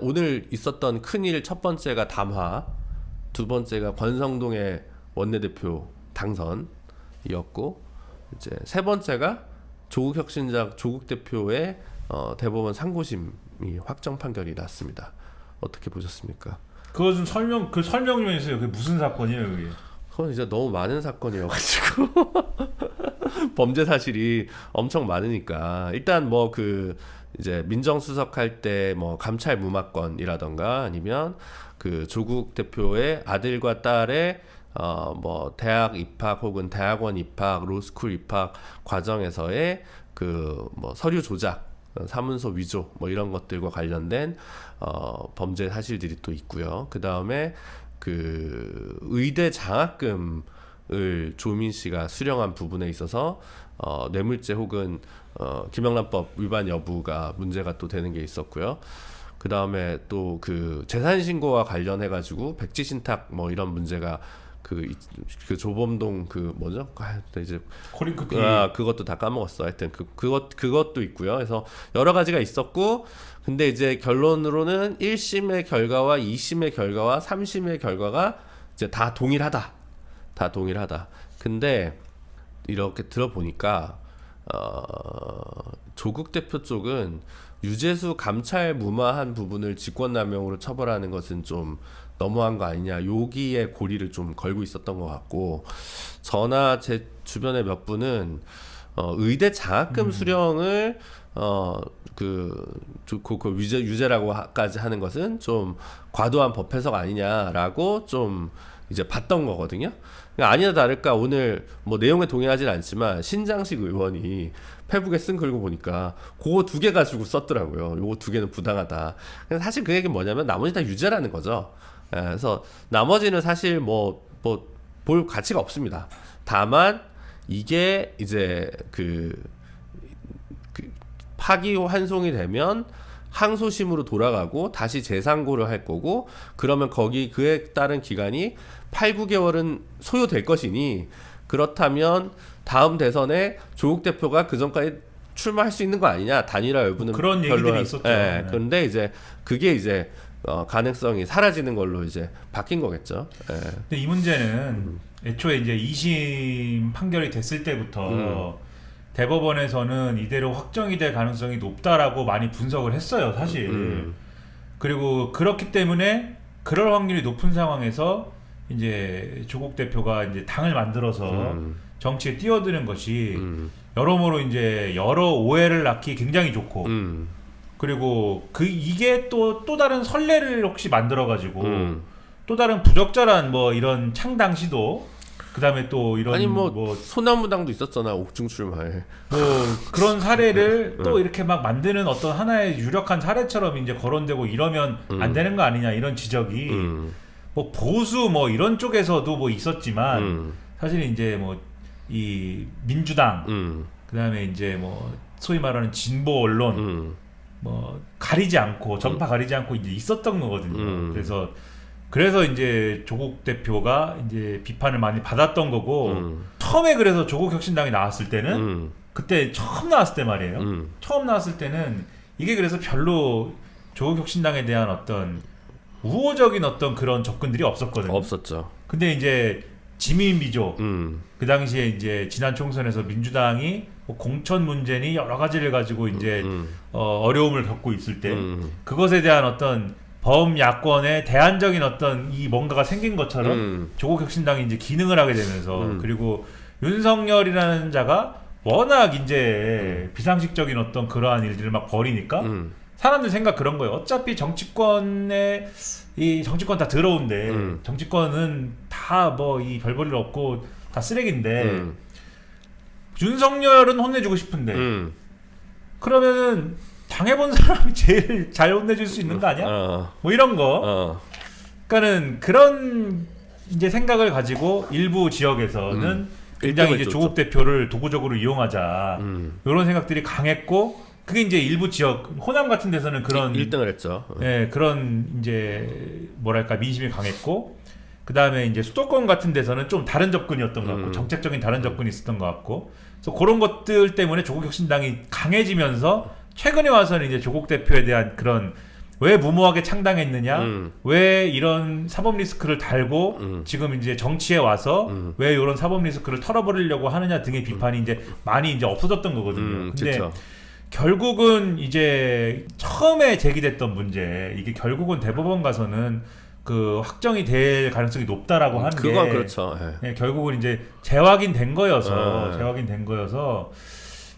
오늘 있었던 큰일 첫 번째가 담화, 두 번째가 권성동의 원내대표 당선이었고 이제 세 번째가 조국 혁신자 조국 대표의 어, 대법원 상고심이 확정 판결이 났습니다. 어떻게 보셨습니까? 그거 좀 설명 그 설명 좀 해주세요. 그게 무슨 사건이에요, 그게? 그건 이제 너무 많은 사건이어가지고 범죄 사실이 엄청 많으니까 일단 뭐 그 이제 민정수석 할 때 뭐 감찰 무마건이라던가 아니면 그 조국 대표의 아들과 딸의 어 뭐 대학 입학 혹은 대학원 입학 로스쿨 입학 과정에서의 그 뭐 서류 조작 어, 사문서 위조 뭐 이런 것들과 관련된 어 범죄 사실들이 또 있고요. 그 다음에 그 의대 장학금 을 조민 씨가 수령한 부분에 있어서 어 뇌물죄 혹은 어 김영란법 위반 여부가 문제가 또 되는 게 있었고요. 그 다음에 또 그 재산 신고와 관련해 가지고 백지 신탁 뭐 이런 문제가 그, 이- 그 조범동 그 뭐죠? 아, 또 이제 코링크 피 아, 그것도 다 까먹었어. 하여튼 그 그것 그것도 있고요. 그래서 여러 가지가 있었고 근데 이제 결론으로는 1심의 결과와 2심의 결과와 3심의 결과가 이제 다 동일하다. 다 동일하다. 근데 이렇게 들어보니까 어, 조국 대표 쪽은 유재수 감찰 무마한 부분을 직권남용으로 처벌하는 것은 좀 너무한 거 아니냐 여기에 고리를 좀 걸고 있었던 것 같고 저나 제 주변에 몇 분은 어, 의대 장학금 수령을 어그 그, 그 유죄 유죄라고까지 하는 것은 좀 과도한 법 해석 아니냐라고 좀 이제 봤던 거거든요. 그러니까 아니나 다를까 오늘 뭐 내용에 동의하진 않지만 신장식 의원이 페북에 쓴 글고 보니까 그거 두 개 가지고 썼더라고요. 요거 두 개는 부당하다. 사실 그 얘기는 뭐냐면 나머지 다 유죄라는 거죠. 예, 그래서 나머지는 사실 뭐 뭐 볼 가치가 없습니다. 다만 이게 이제 그, 그 파기 환송이 되면 항소심으로 돌아가고 다시 재상고를 할 거고 그러면 거기 그에 따른 기간이 8, 9개월은 소요될 것이니 그렇다면 다음 대선에 조국 대표가 그 전까지 출마할 수 있는 거 아니냐 단일화 여부는 그런 얘기들이 별로 할- 있었죠. 예, 네. 그런데 이제 그게 이제 어, 가능성이 사라지는 걸로 이제 바뀐 거겠죠. 예. 근데 이 문제는 애초에 이제 2심 판결이 됐을 때부터 음. 대법원에서는 이대로 확정이 될 가능성이 높다라고 많이 분석을 했어요, 사실. 음. 그리고 그렇기 때문에 그럴 확률이 높은 상황에서 이제 조국 대표가 이제 당을 만들어서 음. 정치에 뛰어드는 것이 음. 여러모로 이제 여러 오해를 낳기 굉장히 좋고 음. 그리고 그 이게 또 또 다른 선례를 혹시 만들어 가지고 음. 또 다른 부적절한 뭐 이런 창당 시도 그다음에 또 이런 아니 뭐, 뭐, 소나무당도 있었잖아 옥중 출마에. 뭐 그런 사례를 음. 또 이렇게 막 만드는 어떤 하나의 유력한 사례처럼 이제 거론되고 이러면 안 음. 되는 거 아니냐 이런 지적이 음. 뭐 보수 뭐 이런 쪽에서도 뭐 있었지만 음. 사실 이제 뭐 이 민주당 음. 그다음에 이제 뭐 소위 말하는 진보 언론 음. 뭐 가리지 않고 전파 가리지 않고 이제 있었던 거거든요. 음. 그래서 그래서 이제 조국 대표가 이제 비판을 많이 받았던 거고 음. 처음에 그래서 조국 혁신당이 나왔을 때는 음. 그때 처음 나왔을 때 말이에요. 음. 처음 나왔을 때는 이게 그래서 별로 조국 혁신당에 대한 어떤 우호적인 어떤 그런 접근들이 없었거든요. 없었죠. 근데 이제 지민 미조 음. 그 당시에 이제 지난 총선에서 민주당이 뭐 공천 문제니 여러 가지를 가지고 이제 음. 어, 어려움을 겪고 있을 때 음. 그것에 대한 어떤 범야권의 대안적인 어떤 이 뭔가가 생긴 것처럼 음. 조국 혁신당이 이제 기능을 하게 되면서 음. 그리고 윤석열이라는 자가 워낙 이제 비상식적인 어떤 그러한 일들을 막 벌이니까 음. 사람들 생각 그런 거예요. 어차피 정치권에 이 정치권 다 더러운데 음. 정치권은 다 뭐 이 별볼일 없고 다 쓰레기인데 음. 윤석열은 혼내주고 싶은데 음. 그러면은 당해본 사람이 제일 잘 혼내줄 수 있는 거 아니야? 어. 뭐 이런 거. 어. 그러니까는 그런 이제 생각을 가지고 일부 지역에서는 음. 굉장히 일등을 이제. 조국 대표를 도구적으로 이용하자 음. 이런 생각들이 강했고 그게 이제 일부 지역 호남 같은 데서는 그런 1등을 했죠. 예, 그런 이제 뭐랄까 민심이 강했고 그 다음에 이제 수도권 같은 데서는 좀 다른 접근이었던 것 같고 음. 정책적인 다른 접근이 있었던 것 같고 그래서 그런 것들 때문에 조국 혁신당이 강해지면서 최근에 와서는 이제 조국 대표에 대한 그런 왜 무모하게 창당했느냐? 음. 왜 이런 사법 리스크를 달고 음. 지금 이제 정치에 와서 음. 왜 이런 사법 리스크를 털어버리려고 하느냐 등의 비판이 이제 많이 이제 없어졌던 거거든요. 음, 근데 그쵸. 결국은 이제 처음에 제기됐던 문제 이게 결국은 대법원 가서는 그 확정이 될 가능성이 높다라고 하는 음, 그건 게 그렇죠. 예. 예, 결국은 이제 재확인된 거여서 네. 재확인된 거여서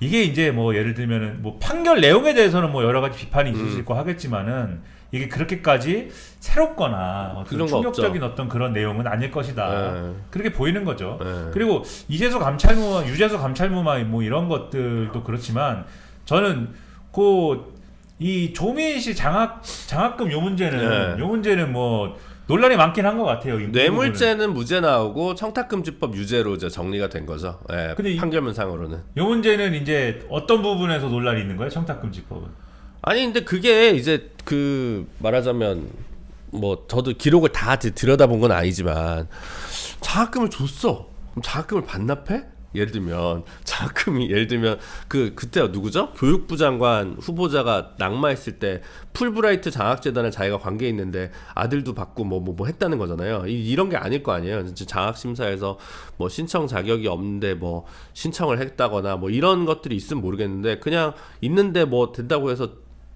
이게 이제 뭐 예를 들면은 뭐 판결 내용에 대해서는 뭐 여러 가지 비판이 있을 음. 수 있고 하겠지만은 이게 그렇게까지 새롭거나 어떤 그런 거 충격적인 어떤 그런 내용은 아닐 것이다. 예. 그렇게 보이는 거죠. 예. 그리고 이재수 감찰무, 유재수 감찰무마 뭐 이런 것들도 그렇지만 저는 그 이 조민 씨 장학 장학금 요 문제는 네. 요 문제는 뭐 논란이 많긴 한 것 같아요. 이. 뇌물죄는 무죄 나오고 청탁금지법 유죄로 이제 정리가 된 거죠. 예, 근데 이- 판결문상으로는. 요 문제는 이제 어떤 부분에서 논란이 있는 거예요? 청탁금지법은. 아니 근데 그게 이제 그 말하자면 뭐 저도 기록을 다 드- 들여다본 건 아니지만 장학금을 줬어. 그럼 장학금을 반납해? 예를 들면 장학금이 예를 들면 그 그때가 누구죠? 교육부 장관 후보자가 낙마했을 때 풀브라이트 장학재단에 자기가 관계 있는데 아들도 받고 뭐 뭐뭐 했다는 거잖아요. 이, 이런 게 아닐 거 아니에요. 진짜 장학 심사에서 뭐 신청 자격이 없는데 뭐 신청을 했다거나 뭐 이런 것들이 있으면 모르겠는데 그냥 있는데 뭐 된다고 해서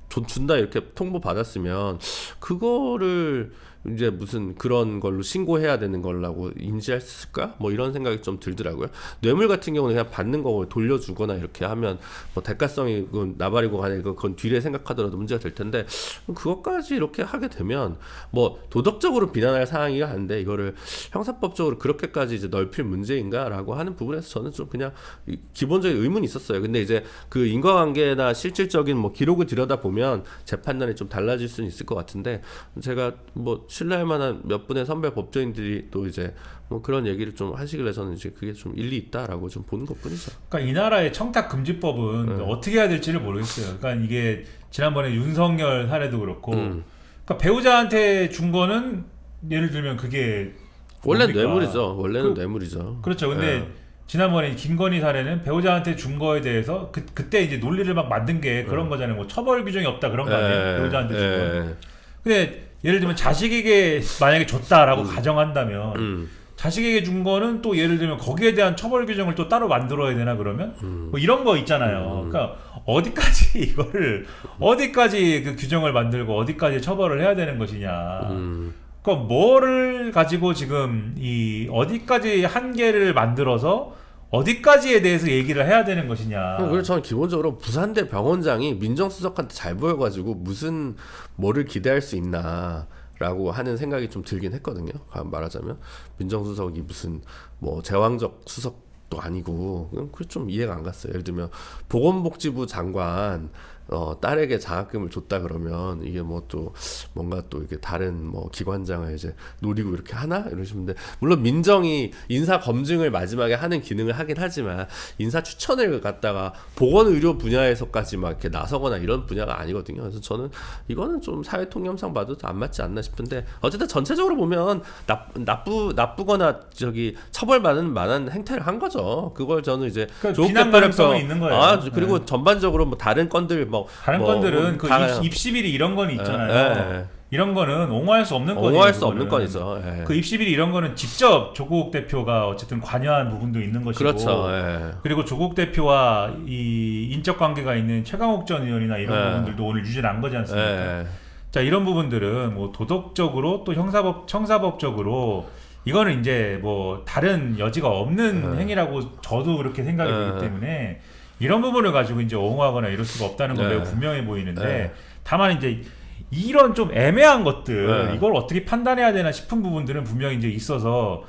돈 준다 이렇게 통보 받았으면 그거를 이제 무슨 그런 걸로 신고해야 되는 걸라고 있을까? 뭐 이런 생각이 좀 들더라고요. 뇌물 같은 경우는 그냥 받는 거 돌려주거나 이렇게 하면 뭐 대가성이 그건 나발이고 간에 그건 뒤에 생각하더라도 문제가 될 텐데 그것까지 이렇게 하게 되면 뭐 도덕적으로 비난할 사항이가 아닌데 이거를 형사법적으로 그렇게까지 이제 넓힐 문제인가라고 하는 부분에서 저는 좀 그냥 이- 기본적인 의문이 있었어요. 근데 이제 그 인과관계나 실질적인 뭐 기록을 들여다 보면 제 판단이 좀 달라질 수는 있을 것 같은데 제가 뭐 신뢰할 만한 몇 분의 선배 법조인들이 또 이제 뭐 그런 얘기를 좀 하시길래 저는 이제 그게 좀 일리 있다라고 좀 보는 것 뿐이죠. 그러니까 이 나라의 청탁 금지법은 네. 어떻게 해야 될지를 모르겠어요. 그러니까 이게 지난번에 윤석열 사례도 그렇고, 음. 그러니까 배우자한테 준 거는 예를 들면 그게 원래 뭡니까? 뇌물이죠. 원래는 그- 뇌물이죠. 그렇죠. 근데 예. 지난번에 김건희 사례는 배우자한테 준 거에 대해서 그 그때 이제 논리를 막 만든 게 그런 거잖아요. 뭐 처벌 규정이 없다 그런 거 아니에요? 예, 배우자한테 준 거. 예. 근데 예를 들면 자식에게 만약에 줬다라고 가정한다면 음. 자식에게 준 거는 또 예를 들면 거기에 대한 처벌 규정을 또 따로 만들어야 되나 그러면 음. 뭐 이런 거 있잖아요. 그러니까 어디까지 이거를 어디까지 그 규정을 만들고 어디까지 처벌을 해야 되는 것이냐. 음. 그러니까 뭐를 가지고 지금 이 어디까지 한계를 만들어서 어디까지에 대해서 얘기를 해야 되는 것이냐. 어, 그래서 저는 기본적으로 부산대 병원장이 민정수석한테 잘 보여가지고 무슨 뭐를 기대할 수 있나 라고 하는 생각이 좀 들긴 했거든요. 가- 말하자면 민정수석이 무슨 뭐 제왕적 수석도 아니고 그좀 이해가 안 갔어요. 예를 들면 보건복지부 장관 어, 딸에게 장학금을 줬다 그러면 이게 뭐 또 뭔가 또 이게 다른 뭐 기관장을 이제 노리고 이렇게 하나 이러시는데 물론 민정이 인사 검증을 마지막에 하는 기능을 하긴 하지만 인사 추천을 갖다가 보건 의료 분야에서까지 막 이렇게 나서거나 이런 분야가 아니거든요. 그래서 저는 이거는 좀 사회 통념상 봐도 안 맞지 않나 싶은데 어쨌든 전체적으로 보면 나, 나쁘 나쁘거나 저기 처벌받는 만한 행태를 한 거죠. 그걸 저는 이제 그러니까 비난 가능성은 있는 거예요. 아 그리고 네. 전반적으로 뭐 다른 건들 뭐 다른 뭐 건들은 그 다- 입, 입시비리 이런 건 있잖아요. 예, 예. 이런 거는 옹호할 수 없는 건이에요. 옹호할 수 없는 그거는. 건이죠. 예. 그 입시비리 이런 거는 직접 조국 대표가 어쨌든 관여한 부분도 있는 것이고 그렇죠. 예. 그리고 조국 대표와 이 인적 관계가 있는 최강욱 전 의원이나 이런 네. 부분들도 오늘 유죄 난 거지 않습니까? 예. 자 이런 부분들은 뭐 도덕적으로 또 형사법 형사법적으로 이거는 이제 뭐 다른 여지가 없는 네. 행위라고 저도 그렇게 생각이 네. 들기 때문에 이런 부분을 가지고 이제 옹호하거나 이럴 수가 없다는 건 네. 매우 분명해 보이는데 네. 다만 이제 이런 좀 애매한 것들 네. 이걸 어떻게 판단해야 되나 싶은 부분들은 분명히 이제 있어서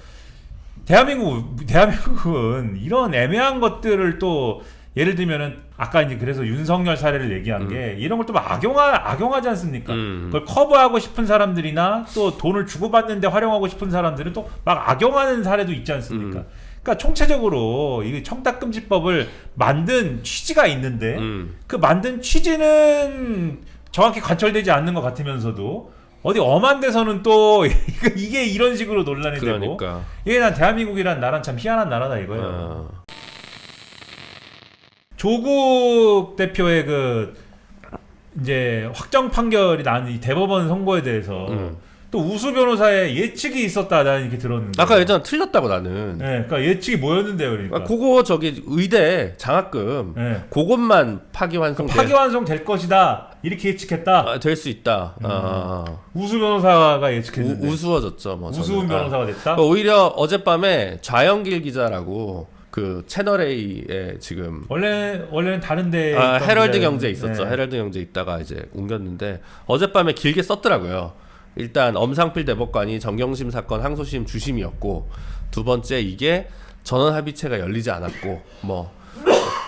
대한민국 대한민국은 이런 애매한 것들을 또 예를 들면은 아까 이제 그래서 윤석열 사례를 얘기한 게 이런 걸 또 악용하 악용하지 않습니까? 음. 그걸 커버하고 싶은 사람들이나 또 돈을 주고받는데 활용하고 싶은 사람들은 또 막 악용하는 사례도 있지 않습니까? 음. 그러니까 총체적으로 이 청탁금지법을 만든 취지가 있는데 음. 그 만든 취지는 정확히 관철되지 않는 것 같으면서도 어디 엄한 데서는 또 이게 이런 식으로 논란이 되고 그러니까. 이게 난 대한민국이란 나라는 참 희한한 나라다 이거예요. 어. 조국 대표의 그 이제 확정 판결이 난 이 대법원 선고에 대해서 음. 또 우수 변호사의 예측이 있었다 나는 이렇게 들었는데. 아까 예전 틀렸다고 나는. 네, 그러니까 예측이 뭐였는데요, 그러니까. 아, 그거 저기 의대 장학금 네. 그것만 파기환송 파기환송 될 것이다 이렇게 예측했다. 될 수 있다. 아, 아, 아. 우수 변호사가 우, 예측했는데 우스워졌죠. 뭐 저는. 우수은 아. 변호사가 됐다. 그러니까 오히려 어젯밤에 좌영길 기자라고 그 채널 A에 지금 원래 원래는 다른데 아, 헤럴드 경제 있었죠. 네. 헤럴드 경제 있다가 이제 옮겼는데 어젯밤에 길게 썼더라고요. 일단 엄상필 대법관이 정경심 사건 항소심 주심이었고 두 번째 이게 전원 합의체가 열리지 않았고 뭐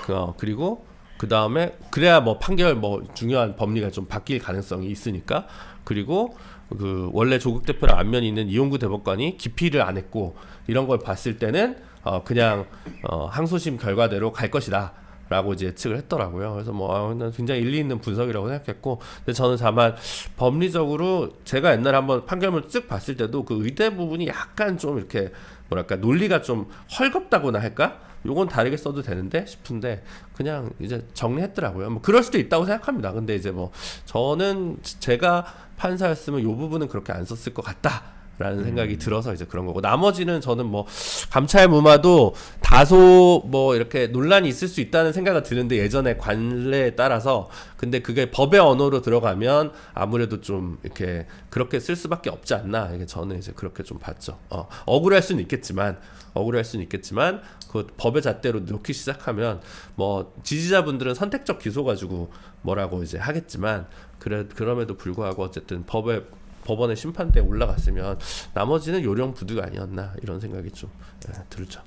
어, 그리고 그 다음에 그래야 뭐 판결 뭐 중요한 법리가 좀 바뀔 가능성이 있으니까 그리고 그 원래 조국 대표랑 안면이 있는 이용구 대법관이 기피를 안 했고 이런 걸 봤을 때는 어 그냥 어 항소심 결과대로 갈 것이다. 라고 이제 예측을 했더라고요. 그래서 뭐 아, 난 굉장히 일리 있는 분석이라고 생각했고, 근데 저는 다만 법리적으로 제가 옛날에 한번 판결문 쓱 봤을 때도 그 의대 부분이 약간 좀 이렇게 뭐랄까 논리가 좀 헐겁다고나 할까? 요건 다르게 써도 되는데 싶은데 그냥 이제 정리했더라고요. 뭐 그럴 수도 있다고 생각합니다. 근데 이제 뭐 저는 제가 판사였으면 요 부분은 그렇게 안 썼을 것 같다. 라는 생각이 들어서 이제 그런 거고. 나머지는 저는 뭐 감찰 무마도 다소 뭐 이렇게 논란이 있을 수 있다는 생각은 드는데 예전에 관례에 따라서 근데 그게 법의 언어로 들어가면 아무래도 좀 이렇게 그렇게 쓸 수밖에 없지 않나. 이게 저는 이제 그렇게 좀 봤죠. 어, 억울할 수는 있겠지만 억울할 수는 있겠지만 그 법의 잣대로 놓기 시작하면 뭐 지지자분들은 선택적 기소 가지고 뭐라고 이제 하겠지만 그래 그럼에도 불구하고 어쨌든 법의 법원의 심판대에 올라갔으면 나머지는 요령 부두가 아니었나 이런 생각이 좀 예, 들죠.